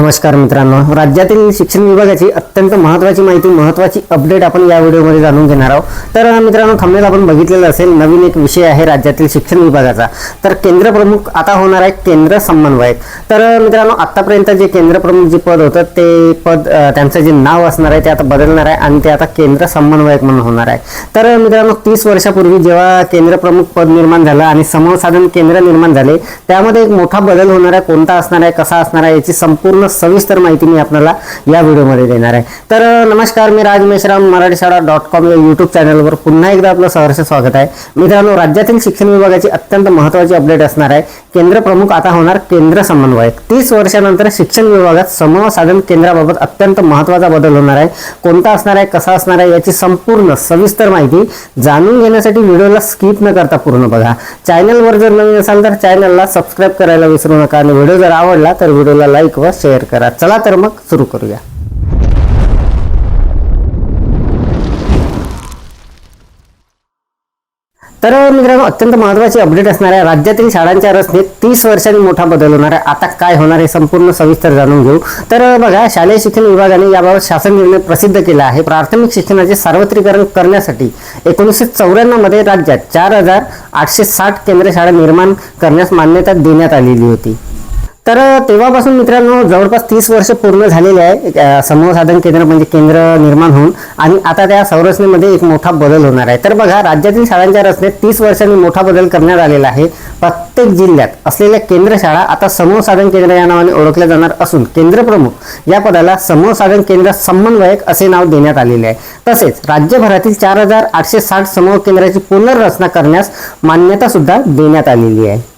नमस्कार मित्रांनो. राज्यातील शिक्षण विभागाची अत्यंत महत्त्वाची माहिती महत्त्वाची अपडेट आपण या व्हिडिओमध्ये जाणून घेणार आहोत. तर मित्रांनो थंबनेल आपण बघितलेलं असेल नवीन एक विषय आहे राज्यातील शिक्षण विभागाचा. तर केंद्र प्रमुख आता होणार आहे केंद्र समन्वयक. तर मित्रांनो आत्तापर्यंत जे केंद्र प्रमुख जे पद होतं ते पद त्यांचं जे नाव असणार आहे ते आता बदलणार आहे आणि ते आता केंद्र समन्वयक म्हणून होणार आहे. तर मित्रांनो तीस वर्षापूर्वी जेव्हा केंद्र प्रमुख पद निर्माण झालं आणि समसाधन केंद्र निर्माण झाले त्यामध्ये एक मोठा बदल होणार आहे कोणता असणार आहे कसा असणार आहे याची संपूर्ण सविस्तर माहिती मी आपल्याला या व्हिडिओमध्ये देणार आहे. तर नमस्कार मी राज मेश्राम मराठी शाळा डॉट कॉम या यूट्यूब चॅनलवर पुन्हा एकदा आपलं सहर्ष स्वागत आहे. मित्रांनो राज्यातील शिक्षण विभागाची अत्यंत महत्त्वाची अपडेट असणार आहे. केंद्र प्रमुख आता होणार केंद्र समन्वयक. तीस वर्षानंतर शिक्षण विभागात समूह साधन केंद्राबाबत अत्यंत महत्त्वाचा बदल होणार आहे. कोणता असणार आहे कसा असणार आहे याची संपूर्ण सविस्तर माहिती जाणून घेण्यासाठी व्हिडिओला स्किप न करता पूर्ण बघा. चॅनलवर जर नवीन असाल तर चॅनलला सबस्क्राईब करायला विसरू नका. आणि व्हिडिओ जर आवडला तर व्हिडिओला लाईक व शेअर करा. चला तर मग सुरू करूया. तर मित्रांनो अत्यंत महत्त्वाची अपडेट असणाऱ्या राज्यातील शाळांच्या रचनेत तीस वर्षांनी मोठा बदल होणार आहे. आता काय होणार आहे संपूर्ण सविस्तर जाणून घेऊ. तर बघा शालेय शिक्षण विभागाने याबाबत शासन निर्णय प्रसिद्ध केला आहे. प्राथमिक शिक्षणाचे सार्वत्रिकरण करण्यासाठी एकोणीसशे चौऱ्याण्णवमध्ये राज्यात चार हजार आठशे साठ केंद्र शाळा निर्माण करण्यास मान्यता देण्यात आलेली होती. तर तेव्हापासून मित्रांनो जवळपास तीस वर्ष पूर्ण झालेले आहे समूह साधन केंद्र म्हणजे केंद्र निर्माण होऊन आणि आता त्या संरचनेमध्ये एक मोठा बदल होणार आहे. तर बघा राज्यातील शाळांच्या रचनेत तीस वर्षांनी मोठा बदल करण्यात आलेला आहे. प्रत्येक जिल्ह्यात असलेल्या केंद्र शाळा आता समूह साधन केंद्र या नावाने ओळखल्या जाणार असून केंद्र प्रमुख या पदाला समूह साधन केंद्र समन्वयक असे नाव देण्यात आलेले आहे. तसेच राज्यभरातील चार हजार आठशे साठ समूह केंद्राची पुनर्रचना करण्यास मान्यता सुद्धा देण्यात आलेली आहे.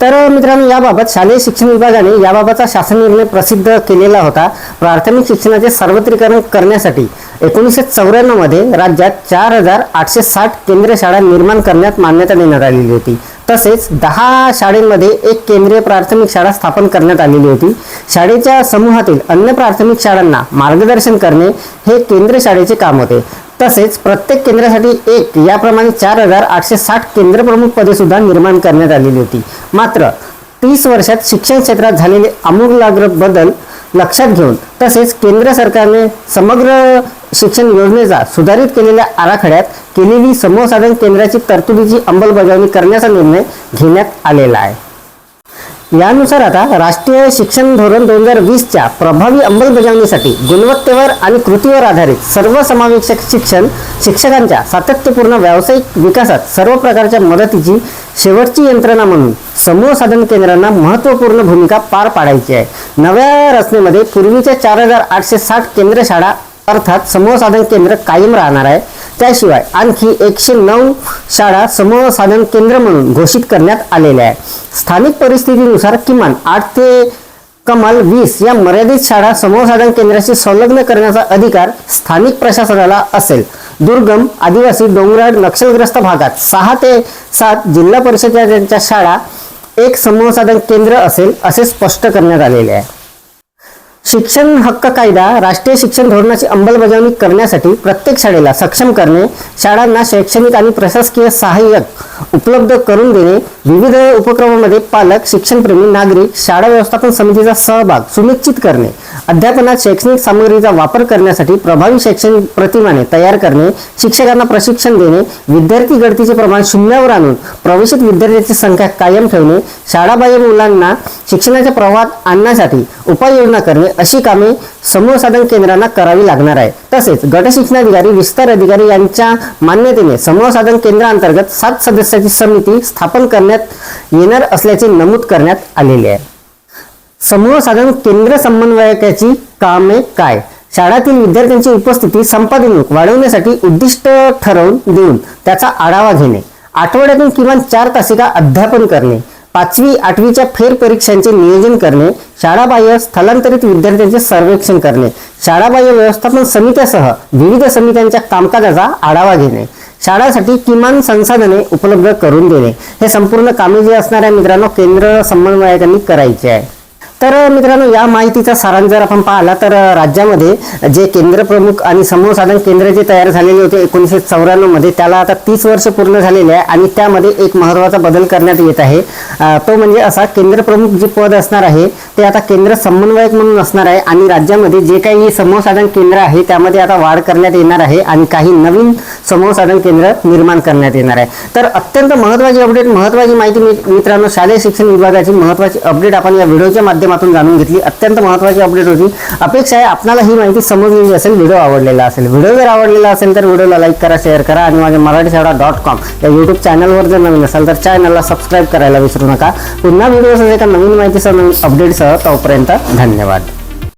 तर मित्रांनो याबाबत शालेय शिक्षण विभागाने याबाबतचा शासन निर्णय प्रसिद्ध केलेला होता. प्राथमिक शिक्षणाचे सर्वत्रीकरण करण्यासाठी एकोणीसशे चौऱ्याण्णवमध्ये राज्यात चार हजार आठशे साठ केंद्र शाळा निर्माण करण्यात मान्यता देण्यात आलेली होती. तसेच दहा शाळेमध्ये एक केंद्रीय प्राथमिक शाळा स्थापन करण्यात आलेली होती. शाळेच्या समूहातील अन्य प्राथमिक शाळांना मार्गदर्शन करणे हे केंद्र शाळेचे काम होते. तसेच प्रत्येक केंद्रासाठी एक याप्रमाणे चार हजार आठशे साठ केंद्र प्रमुख पदे सुद्धा निर्माण करण्यात आलेली होती. मात्र तीस वर्षात शिक्षण क्षेत्रात झालेले आमूलाग्र बदल लक्षात घेऊन तसेच केंद्र सरकारने समग्र शिक्षण योजनेचा सुधारित केलेल्या आराखड्यात केलेली समूह साधन केंद्राची तरतुदीची अंमलबजावणी करण्याचा निर्णय घेण्यात आलेला आहे. यानुसार आता राष्ट्रीय शिक्षण धोरण दोन हजार वीसच्या प्रभावी अंमलबजावणीसाठी गुणवत्तेवर आणि कृतीवर आधारित सर्वसमावेशक शिक्षण शिक्षकांच्या सातत्यपूर्ण व्यावसायिक विकासात सर्व प्रकारच्या मदतीची शेवटची यंत्रणा म्हणून समूह साधन केंद्रांना महत्त्वपूर्ण भूमिका पार पाडायची आहे. नव्या रचनेमध्ये पूर्वीच्या चार हजार आठशे साठ केंद्र शाळा अर्थात समूह साधन केंद्र कायम राहणार आहे. त्याशिवाय आणखी एकशे नऊ शाळा समूह साधन केंद्र म्हणून घोषित करण्यात आलेल्या आहे स्थानिक परिस्थितीनुसार किमान आठ ते कमाल वीस या मर्यादित शाळा समूह साधन केंद्राशी संलग्न करण्याचा अधिकार स्थानिक प्रशासनाला असेल. दुर्गम आदिवासी डोंगराळ नक्षलग्रस्त भागात सहा ते सात जिल्हा परिषदेच्या शाळा एक समूह साधन केंद्र असेल असे स्पष्ट करण्यात आलेले आहे. शिक्षण हक्क कायदा राष्ट्रीय शिक्षण धोरणाची अंमलबजावणी करण्यासाठी प्रत्येक शाळेला सक्षम करणे शाळांना शैक्षणिक आणि प्रशासकीय सहाय्यक उपलब्ध करून देणे विविध उपक्रमामध्ये पालक शिक्षणप्रेमी नागरिक शाळा व्यवस्थापन समितीचा सहभाग सुनिश्चित करणे अध्यापनात शैक्षणिक सामग्रीचा वापर करण्यासाठी प्रभावी शैक्षणिक प्रतिमाने तयार करणे शिक्षकांना प्रशिक्षण देणे विद्यार्थी गळतीचे प्रमाण शून्यावर आणून प्रवेशित विद्यार्थ्यांची संख्या कायम ठेवणे शाळाबाह्य मुलांना शिक्षणाच्या प्रवाहात आणण्यासाठी उपाययोजना करणे अशी कामे समूह साधन केंद्रांना करावी लागणार आहे. तसेच गट शिक्षणाधिकारी विस्तार अधिकारी यांच्या मान्यतेने समूह साधन केंद्रांतर्गत सात सदस्याची समिती स्थापन करण्यात येणार असल्याचे नमूद करण्यात आलेले आहे. समूह साधन केंद्र समन्वयकाची कामे काय? शाळातील विद्यार्थ्यांची उपस्थिती संपादनूक वाढवण्यासाठी उद्दिष्ट ठरवून देऊन त्याचा आढावा घेणे. आठवड्यातून किमान चार तासिका अध्यापन करणे. पाचवी आठवीच्या फेरपरीक्षांचे नियोजन करणे. शाळाबाह्य स्थलांतरित विद्यार्थ्यांचे सर्वेक्षण करणे. शाळाबाह्य व्यवस्थापन समित्यासह विविध समित्यांच्या कामकाजाचा आढावा घेणे. शाळासाठी किमान संसाधने उपलब्ध करून देणे. हे संपूर्ण कामे जे असणाऱ्या मित्रांनो केंद्र समन्वयकांनी करायचे आहे. तर मित्रांनो या माहितीचा सारांश जर आपण पाहिला तर राज्यामध्ये जे केंद्र प्रमुख आणि समूह साधन केंद्र जे तयार झालेले होते एकोणीसशे चौऱ्याण्णवमध्ये त्याला आता तीस वर्ष पूर्ण झालेले आहे आणि त्यामध्ये एक महत्त्वाचा बदल करण्यात येत आहे. तो म्हणजे असा केंद्र प्रमुख जे पद असणार आहे ते आता केंद्र समन्वयक म्हणून असणार आहे आणि राज्यामध्ये जे काही समूह साधन केंद्र आहे त्यामध्ये आता वाढ करण्यात येणार आहे आणि काही नवीन समूह साधन केंद्र निर्माण करण्यात येणार आहे. तर अत्यंत महत्त्वाची अपडेट महत्त्वाची माहिती मित्रांनो शालेय शिक्षण विभागाची महत्त्वाची अपडेट आपण या व्हिडिओच्या माध्यमातून जाणून घेतली. अत्यंत महत्वाची अपडेट होती. अपेक्षा आहे आपल्याला ही माहिती समजलेली असेल व्हिडिओ आवडलेला असेल. व्हिडिओ जर आवडलेला असेल तर व्हिडिओला लाईक करा शेअर करा आणि माझ्या मराठी शाळा डॉट कॉम या यूट्यूब चॅनलवर जर नवीन असाल तर चॅनलला सबस्क्राईब करायला विसरू नका. पुन्हा व्हिडिओ एका नवीन माहितीसह नवीन अपडेटसह तोपर्यंत धन्यवाद.